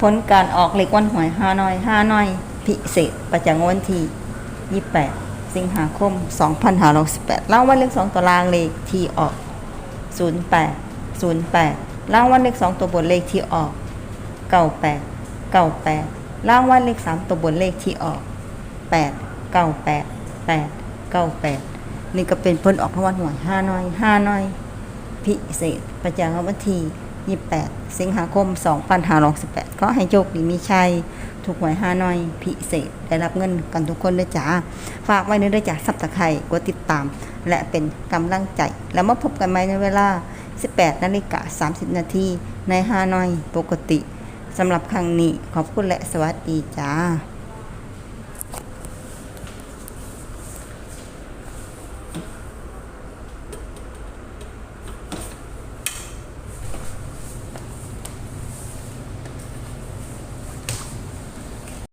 ผลการออกเลขวันหวยห้าน้อยห้าน้อย พิเศษประจำวันที่ 28 สิงหาคม 2568รางวัลเลข2ตัวรางเลขที่ออก 08 08รางวัลเลข2ตัวบนเลขที่ออก 98 98รางวัลเลข3ตัวบนเลขที่ออก 8 98 8 98 นี่ก็เป็นผลออกรางวัลหวยห้าน้อยห้าน้อย พิเศษประจำวันที่ 28 สิงหาคม 2568 ก็ให้โชคดีมีชัย ถูกหวยห้าน้อย พิเศษ ได้รับเงินกันทุกคนด้วยจ้า ฝากไว้ในด้วยจ้าสับตะไคร่กดติดตาม และเป็นกำลังใจ แล้วมาพบกันใหม่ในเวลา 18นาฬิกา30 นาทีในห้าน้อยปกติสำหรับครั้งนี้ขอบคุณและสวัสดีจ้า